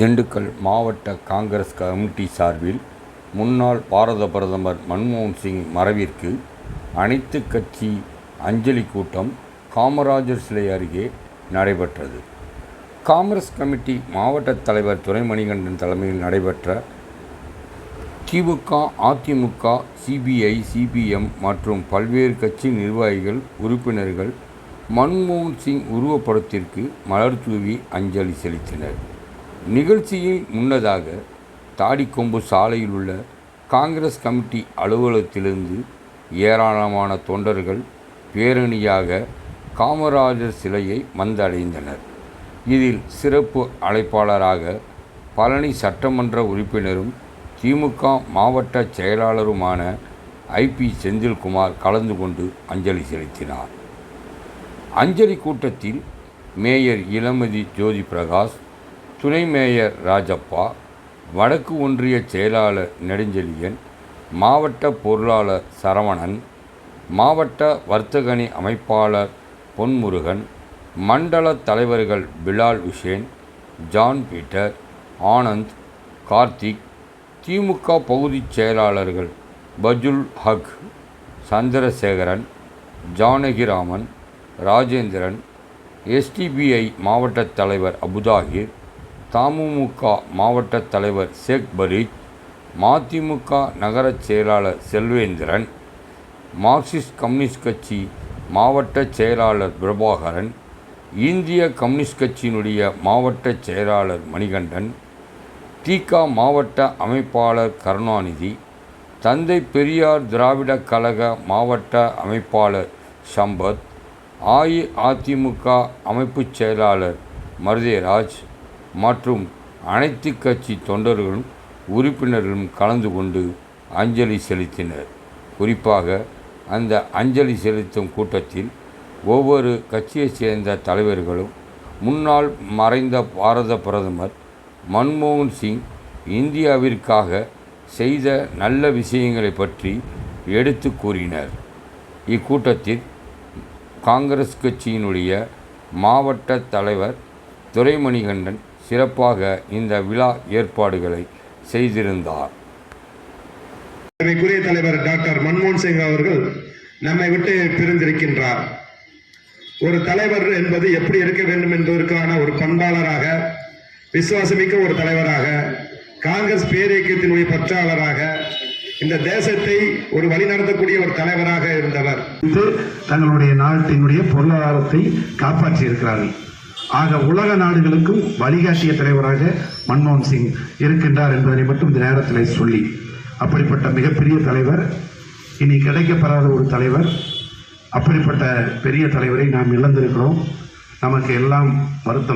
திண்டுக்கல் மாவட்ட காங்கிரஸ் கமிட்டி சார்பில் முன்னாள் பாரத பிரதமர் மன்மோகன் சிங் மறைவிற்கு அனைத்து கட்சி அஞ்சலி கூட்டம் காமராஜர் சிலை அருகே நடைபெற்றது. காங்கிரஸ் கமிட்டி மாவட்ட தலைவர் துரைமணிகண்டன் தலைமையில் நடைபெற்ற திமுக அதிமுக சிபிஐ சிபிஎம் மற்றும் பல்வேறு கட்சி நிர்வாகிகள் உறுப்பினர்கள் மன்மோகன் சிங் உருவப்படத்திற்கு மலர் தூவி அஞ்சலி செலுத்தினர். நிகழ்ச்சியில் முன்னதாக தாடிக்கொம்பு சாலையில் உள்ள காங்கிரஸ் கமிட்டி அலுவலகத்திலிருந்து ஏராளமான தொண்டர்கள் பேரணியாக காமராஜர் சிலையை வந்தடைந்தனர். இதில் சிறப்பு அழைப்பாளராக பழனி சட்டமன்ற உறுப்பினரும் திமுக மாவட்ட செயலாளருமான ஐபி செந்தில்குமார் கலந்து கொண்டு அஞ்சலி செலுத்தினார். அஞ்சலி கூட்டத்தில் மேயர் இளமதி ஜோதி பிரகாஷ் துணை மேயர் ராஜப்பா வடக்கு ஒன்றிய செயலாளர் நெடுஞ்செழியன் மாவட்ட பொருளாளர் சரவணன் மாவட்ட வர்த்தகணி அமைப்பாளர் பொன்முருகன் மண்டல தலைவர்கள் பிலால் உஷேன் ஜான் பீட்டர் ஆனந்த் கார்த்திக் திமுக பகுதிச் செயலாளர்கள் பஜுல் ஹக் சந்திரசேகரன் ஜானகிராமன் ராஜேந்திரன் எஸ்டிபிஐ மாவட்ட தலைவர் அபுதாகிர் தமுமுக மாவட்ட தலைவர் ஷேக் பரீத் மதிமுக நகரச் செயலாளர் செல்வேந்திரன் மார்க்சிஸ்ட் கம்யூனிஸ்ட் கட்சி மாவட்ட செயலாளர் பிரபாகரன் இந்திய கம்யூனிஸ்ட் கட்சியினுடைய மாவட்ட செயலாளர் மணிகண்டன் தீகா மாவட்ட அமைப்பாளர் கருணாநிதி தந்தை பெரியார் திராவிடக் கழக மாவட்ட அமைப்பாளர் சம்பத் அஇஅதிமுக அமைப்புச் செயலாளர் மருதேராஜ் மற்றும் அனைத்து கட்சி தொண்டர்களும் உறுப்பினர்களும் கலந்து கொண்டு அஞ்சலி செலுத்தினர். குறிப்பாக அந்த அஞ்சலி செலுத்தும் கூட்டத்தில் ஒவ்வொரு கட்சியைச் சேர்ந்த தலைவர்களும் முன்னாள் மறைந்த பாரத பிரதமர் மன்மோகன் சிங் இந்தியாவிற்காக செய்த நல்ல விஷயங்களை பற்றி எடுத்து கூறினர். இக்கூட்டத்தில் காங்கிரஸ் கட்சியினுடைய மாவட்ட தலைவர் துரைமணிகண்டன் சிறப்பாக இந்த விழா ஏற்பாடுகளை செய்திருந்தார். அதற்குரிய தலைவர் டாக்டர் மன்மோகன் சிங் அவர்கள் நம்மை விட்டு பிரிந்திருக்கின்றார். ஒரு தலைவர் என்பது எப்படி இருக்க வேண்டும் என்பதற்கான ஒரு பண்பாளராக விசுவாசமிக்க ஒரு தலைவராக காங்கிரஸ் பேரியக்கத்தினுடைய பற்றாளராக இந்த தேசத்தை ஒரு வழிநடத்தக்கூடிய ஒரு தலைவராக இருந்தவர். தங்களுடைய நாட்டினுடைய பொருளாதாரத்தை காப்பாற்றி இருக்கிறார்கள் ஆக உலக நாடுகளுக்கும் வழிகாட்டிய தலைவராக மன்மோகன் சிங் இருக்கின்றார் என்பதனை மட்டும் இந்த நேரத்தில் சொல்லி அப்படிப்பட்ட மிகப்பெரிய தலைவர் இனி கிடைக்கப்பெறாத ஒரு தலைவர் அப்படிப்பட்ட பெரிய தலைவரை நாம் இழந்திருக்கிறோம். நமக்கு எல்லாம் வருத்தம்.